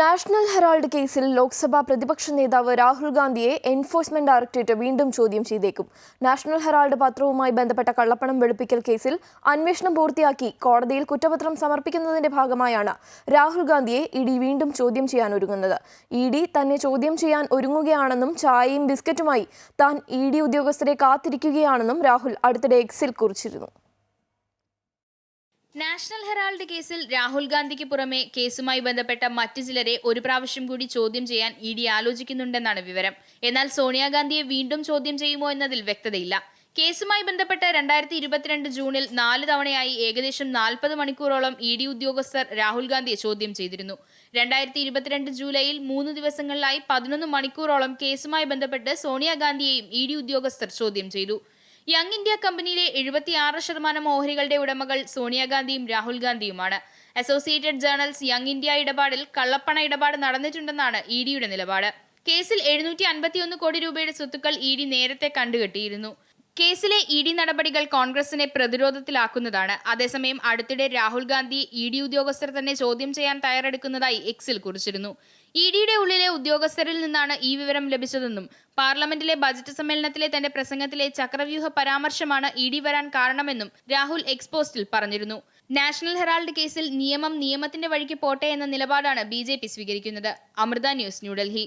National Herald കേസിൽ ലോക്സഭാ പ്രതിപക്ഷ നേതാവ് രാഹുൽ ഗാന്ധിയെ എൻഫോഴ്സ്മെന്റ് ഡയറക്ടറേറ്റ് വീണ്ടും ചോദ്യം ചെയ്തേക്കും. നാഷണൽ ഹെറാൾഡ് പത്രവുമായി ബന്ധപ്പെട്ട കള്ളപ്പണം വെളുപ്പിക്കൽ കേസിൽ അന്വേഷണം പൂർത്തിയാക്കി കോടതിയിൽ കുറ്റപത്രം സമർപ്പിക്കുന്നതിന്റെ ഭാഗമായാണ് രാഹുൽ ഗാന്ധിയെ ഇ ഡി വീണ്ടും ചോദ്യം ചെയ്യാൻ ഒരുങ്ങുന്നത്. ഇ ഡി തന്നെ ചോദ്യം ചെയ്യാൻ ഒരുങ്ങുകയാണെന്നും ചായയും ബിസ്ക്കറ്റുമായി താൻ ഇ ഡി ഉദ്യോഗസ്ഥരെ കാത്തിരിക്കുകയാണെന്നും രാഹുൽ അടുത്തിടെ എക്സിൽ കുറിച്ചിരുന്നു. നാഷണൽ ഹെറാൾഡ് കേസിൽ രാഹുൽ ഗാന്ധിക്ക് പുറമെ കേസുമായി ബന്ധപ്പെട്ട മറ്റു ചിലരെ ഒരു പ്രാവശ്യം കൂടി ചോദ്യം ചെയ്യാൻ ഇ ഡി ആലോചിക്കുന്നുണ്ടെന്നാണ് വിവരം. എന്നാൽ സോണിയാഗാന്ധിയെ വീണ്ടും ചോദ്യം ചെയ്യുമോ എന്നതിൽ വ്യക്തതയില്ല. കേസുമായി ബന്ധപ്പെട്ട് രണ്ടായിരത്തി ഇരുപത്തിരണ്ട് ജൂണിൽ നാല് തവണയായി ഏകദേശം നാൽപ്പത് മണിക്കൂറോളം ഇ ഡി ഉദ്യോഗസ്ഥർ രാഹുൽ ഗാന്ധിയെ ചോദ്യം ചെയ്തിരുന്നു. രണ്ടായിരത്തി ഇരുപത്തിരണ്ട് ജൂലൈയിൽ മൂന്ന് ദിവസങ്ങളിലായി പതിനൊന്ന് മണിക്കൂറോളം കേസുമായി ബന്ധപ്പെട്ട് സോണിയാഗാന്ധിയെയും ഇ ഡി ഉദ്യോഗസ്ഥർ ചോദ്യം ചെയ്തു. യങ് ഇന്ത്യ കമ്പനിയിലെ എഴുപത്തിയാറ് ശതമാനം ഓഹരികളുടെ ഉടമകൾ സോണിയാഗാന്ധിയും രാഹുൽ ഗാന്ധിയുമാണ്. അസോസിയേറ്റഡ് ജേർണൽസ് യങ് ഇന്ത്യ ഇടപാടിൽ കള്ളപ്പണ ഇടപാട് നടന്നിട്ടുണ്ടെന്നാണ് ഇ ഡിയുടെ നിലപാട്. കേസിൽ എഴുന്നൂറ്റി അൻപത്തിയൊന്ന് കോടി രൂപയുടെ സ്വത്തുക്കൾ ഇ ഡി നേരത്തെ കണ്ടുകെട്ടിയിരുന്നു. കേസിലെ ഇ ഡി നടപടികൾ കോൺഗ്രസിനെ പ്രതിരോധത്തിലാക്കുന്നതാണ്. അതേസമയം അടുത്തിടെ രാഹുൽ ഗാന്ധി ഇ ഡി ഉദ്യോഗസ്ഥർ തന്നെ ചോദ്യം ചെയ്യാൻ തയ്യാറെടുക്കുന്നതായി എക്സിൽ കുറിച്ചിരുന്നു. ഇ ഡിയുടെ ഉള്ളിലെ ഉദ്യോഗസ്ഥരിൽ നിന്നാണ് ഈ വിവരം ലഭിച്ചതെന്നും പാർലമെന്റിലെ ബജറ്റ് സമ്മേളനത്തിലെ തന്റെ പ്രസംഗത്തിലെ ചക്രവ്യൂഹ പരാമർശമാണ് ഇ ഡി വരാൻ കാരണമെന്നും രാഹുൽ എക്സ്പോസ്റ്റിൽ പറഞ്ഞിരുന്നു. നാഷണൽ ഹെറാൾഡ് കേസിൽ നിയമം നിയമത്തിന്റെ വഴിക്ക് പോട്ടെ എന്ന നിലപാടാണ് ബി സ്വീകരിക്കുന്നത്. അമൃത ന്യൂസ് ന്യൂഡൽഹി.